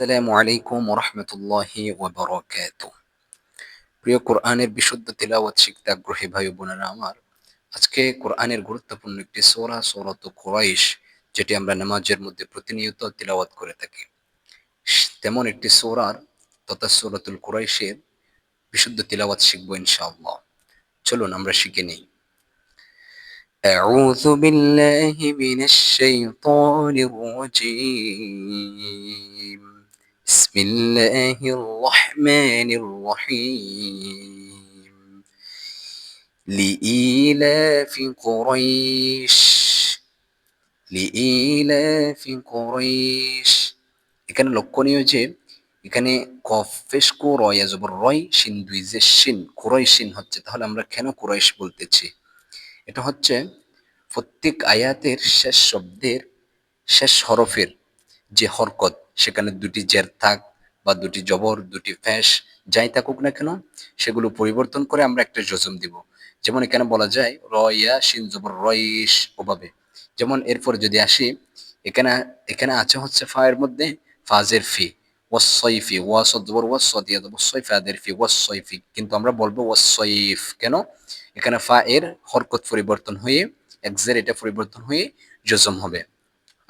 আসসালামু আলাইকুম রহমতুল্লাহি ওবরকাত প্রিয় কোরআনের বিশুদ্ধ তিলাওয়াত শিখতে আগ্রহী ভাই বোনেরা আমার আজকে কোরআনের গুরুত্বপূর্ণ একটি সোরা সোরত কোরাইশ যেটি আমরা নামাজের মধ্যে প্রতিনিয়ত তিলাওয়াত করে থাকি তেমন একটি সোরার তথা সোরাতুল কোরাইশের বিশুদ্ধ তিলাওয়াত শিখবো ইনশাআল্লাহ চলুন আমরা শিখে নিই أعوذ بالله من الشيطان الرجيم بسم الله الرحمن الرحيم لإيلاف قريش لإيلاف قريش এখানে লক্ষণীয় যে এখানে কফেস কো রয় জবর রয় শিন দুই যে শিন কুরাই শিন হচ্ছে তাহলে আমরা কেন কুরাইশ বলতেছি এটা হচ্ছে প্রত্যেক আয়াতের শেষ শব্দের শেষ হরফের যে হরকত, সেখানে দুটি জের থাক বা দুটি জবর, দুটি ফ্যাস, যাই থাকুক না কেন, সেগুলো পরিবর্তন করে আমরা একটা জজম দিব। যেমন এখানে বলা যায়, রয়া শিন জবর রয়েশ ওভাবে। যেমন এরপর যদি আসি, এখানে এখানে আছে হচ্ছে ফায়ের মধ্যে ফাজের ফি ওয়াসইফি ওয়াসদ জবর ওয়াসদ ইয়াদ ওয়াসইফ আদের ফি ওয়াসইফি কিন্তু আমরা বলব ওয়াসইফ কেন? এখানে ফা এর হরকত পরিবর্তন হয়ে একজের এটা পরিবর্তন হয়ে জজম হবে।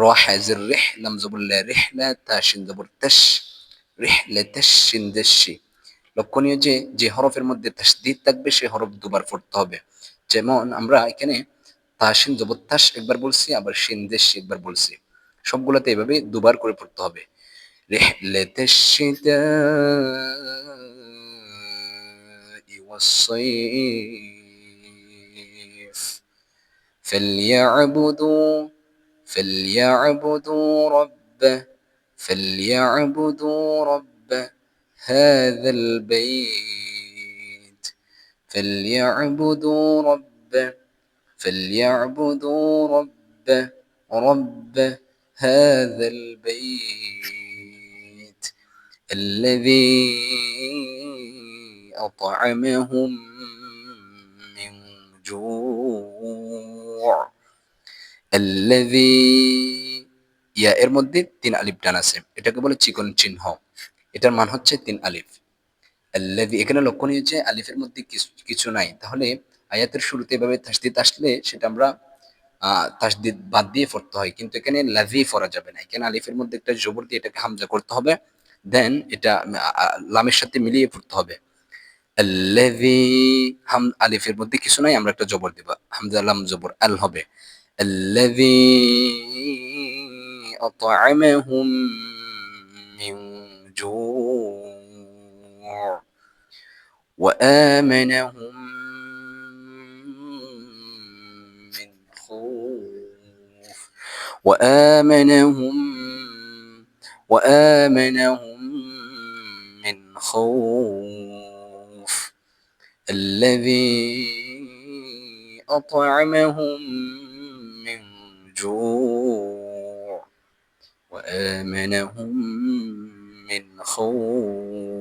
والصيف راح زر رح لم زبر لا رحلة تاشن زبر تش رحلة تشن دشي লক্ষণীয় যে যে হরফের মধ্যে তাসদিদ থাকবে সে হরফ দুবার পড়তে হবে যেমন আমরা এখানে তাসিন জবর তাস একবার বলছি আবার শিন দেশ একবার বলছি সবগুলোতে এভাবে দুবার করে পড়তে হবে رحلة الشتاء والصيف فليعبدوا فليعبدوا رب فليعبدوا رب هذا البيت فليعبدوا رب فليعبدوا رب رب هذا البيت الذي أطعمهم من جوع. ইয়া এর মধ্যে তিন আলিফ ডান আছে এটাকে বলে চিকন চিহ্ন এটার মান হচ্ছে তিন আলিফ আল্লাদি এখানে লক্ষণীয় যে আলিফের মধ্যে কিছু কিছু নাই তাহলে আয়াতের শুরুতে এভাবে তাসদিদ আসলে সেটা আমরা তাসদিদ বাদ দিয়ে পড়তে হয় কিন্তু এখানে লাভি পড়া যাবে না এখানে আলিফের মধ্যে একটা জবর দিয়ে এটাকে হামজা করতে হবে দেন এটা লামের সাথে মিলিয়ে পড়তে হবে আল্লাযী হাম আলিফের মধ্যে কিছু নাই আমরা একটা জবর দেব হামজা লাম জবর আল হবে الذي أطعمهم من جوع وآمنهم من خوف وآمنهم وآمنهم من خوف الذي أطعمهم جوع وآمنهم من خوف.